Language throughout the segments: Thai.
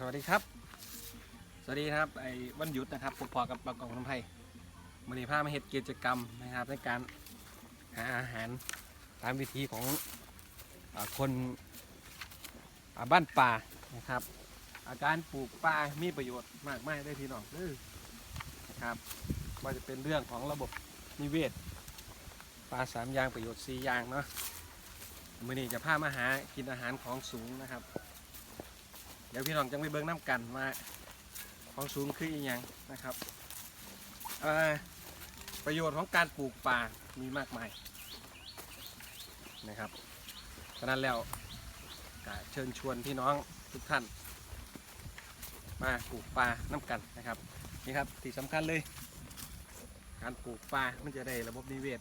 สวัสดีครับ สวัสดีครับไอ้วันหยุดนะครับพบพอกับบางกองน้ำไผ่วันนี้พามาเฮ็ดกิจกรรมนะครับในการหาอาหารตามวิธีของอคนบ้านป่านะครับ อาการปลูกป่ามีประโยชน์มากมายได้พี่น้องเด้อนะครับว่าจะเป็นเรื่องของระบบนิเวศปลาสามอย่างประโยชน์สี่อย่างเนาะมือนี้จะพามาหากินอาหารของสูงนะครับ เดี๋ยวพี่น้องจังไปเบิ้งน้ำกันว่าของสูงคืออีหยังนะครับประโยชน์ของการปลูกป่ามีมากมายนะครับฉะนั้นแล้วเชิญชวนพี่น้องทุกท่าน มาปลูกป่าน้ำกันนะครับนี่ครับที่สำคัญเลย การปลูกป่ามันจะได้ระบบนิเวศ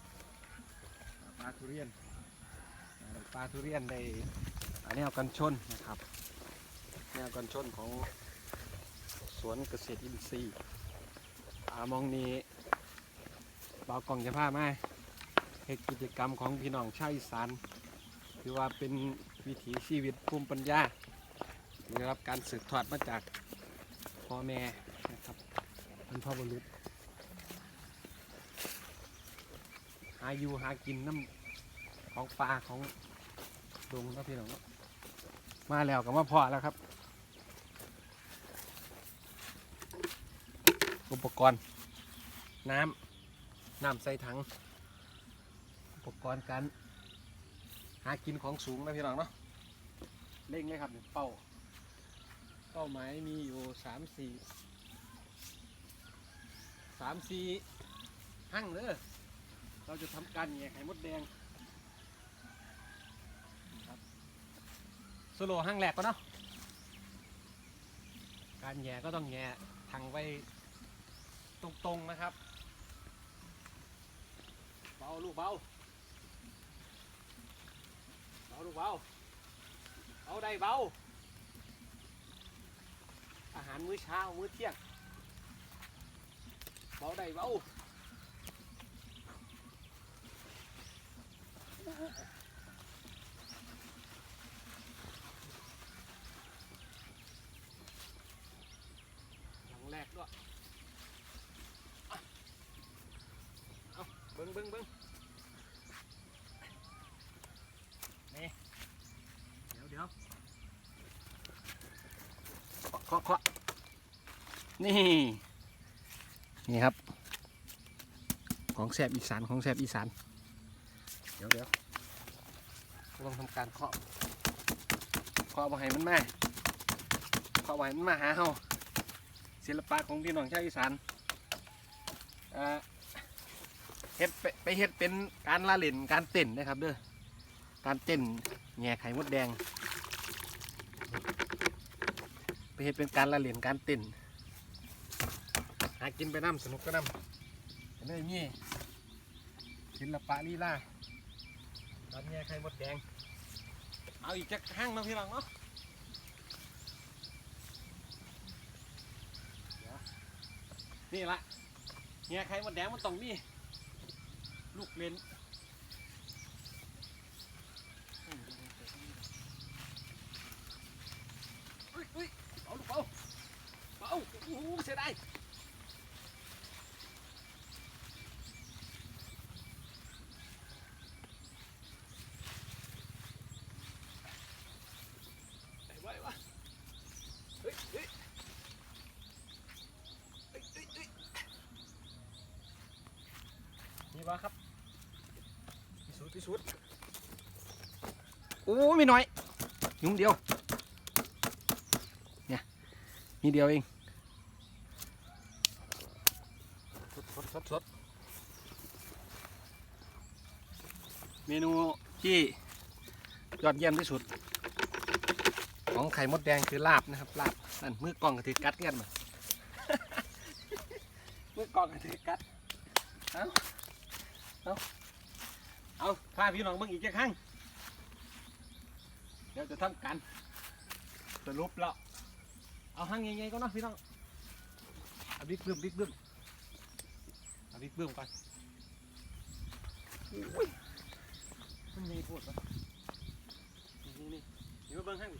ปลาทุเรียนปลาทุเรียนได้อันนี้เอากันชนนะครับ แนวกันชนของสวนเกษตรอินทรีย์อามองนี้เบากล่องจะพามาเฮ็ดกิจกรรมของพี่น้องชาวอีสานคือว่าเป็นวิถีชีวิตภูมิปัญญาได้รับการสืบทอดมาจากพ่อแม่นะครับบรรพบุรุษหาอยู่หากินน้ำของปลาของดงนะพี่น้องมาแล้วก็มาพอแล้วครับ อุปกรณ์ น้ำน้ำใส่ถัง อุปกรณ์การหากินของสูงนะพี่น้องเนาะเล่งเลยครับเป้า เป้าหมายมีอยู่สามสี่สามสี่หั่งเด้อเราจะทำการแย่ไข่มดแดงครับสโลหั่งแหลกก็เนาะการแย่ก็ต้องแย่ทางไว้ ตรงๆนะครับ เบาลูกเบาเบาลูกเบาเอาได้เบา อาหารมื้อเช้ามื้อเที่ยงเบาได้เบา อย่างแรกด้วย เอาเบิ้งเบิ้งเบิ้งนี่เดี๋ยวเดี๋ยวเคาะเคาะนี่ นี่ครับ ของแสบอีสานของแสบอีสาน เดี๋ยวเดี๋ยวต้องทำการเคาะเคาะมาให้มันมาเคาะมาให้มันมาหาเฮาศิลปะของพี่น้องชาวอีสานอ่า เฮ็ดไปไปเฮ็ดเป็นการละเล่นการเต้นนะครับเด้อการเต้นแง่ไข่มดแดง ไปเฮ็ดเป็นการละเล่นการเต้นหากินไปน้ำสนุกก็น้ำเห็นไหมนี่ศิลปะลีลาการแง่ไข่มดแดง เอาอีกจักห้างเนาพี่น้องเนาะนี่ละแง่ไข่มดแดงมันต้องมี ลูกเลนอุ้ยอุ้ยเบาลูกเบาเบาโอ้โหเสียดายไหนวะไหนวะเฮ้ยเฮ้ยเฮ้ยเฮ้ยเฮ้ยนี่วะครับ พิสูจน์พิสูจน์โอ้มีน้อยยุงเดียวเนี่ยมีเดียวเองสดสดสดเมนูที่ยอดเยี่ยมที่สุด ของไข่มดแดงคือลาบนะครับลาบนั่นมือกล้องกระถือกัดเงี้ยมามือกล้องกระถือกัดเอ้าเอ้า เอาพาพี่น้องเบิ่งอีกจักครั้งเดี๋ยวจะทำกันสรุปแล้วเอาหั่งใหญ่ๆก็เนาะพี่น้องเอาบิ๊กเบิ้มบิ๊กเบิ้มเอาบิ๊กเบิ้มก่อนอุ้ยมันใหญ่โคตรวะนี่นี่นี่เดี๋ยวมาเบิ่งหั่งดิ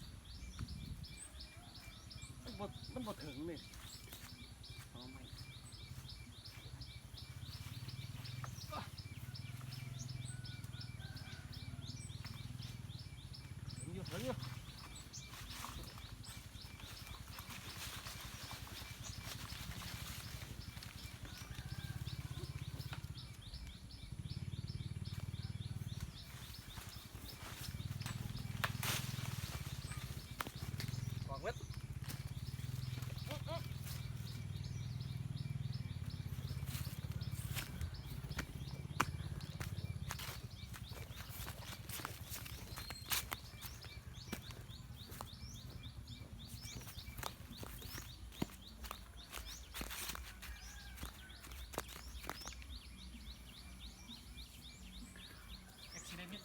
บ่มันบ่ถึงนี่เอาไหมถึงอยู่ถึงอยู่บอกเล็ด อุ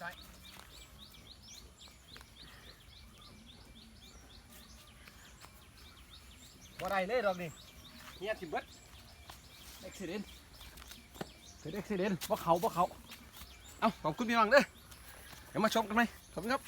บิเหตุนิดหน่อยบ่ได้เลยดอกนี่เฮียสิเบิดอุบิเดนเกิดอุบิเดนบ่เขาบ่เขา เอ้าขอบคุณพี่น้องเด้อเดี๋ยวมาชมกันไหมขอบคุณครับ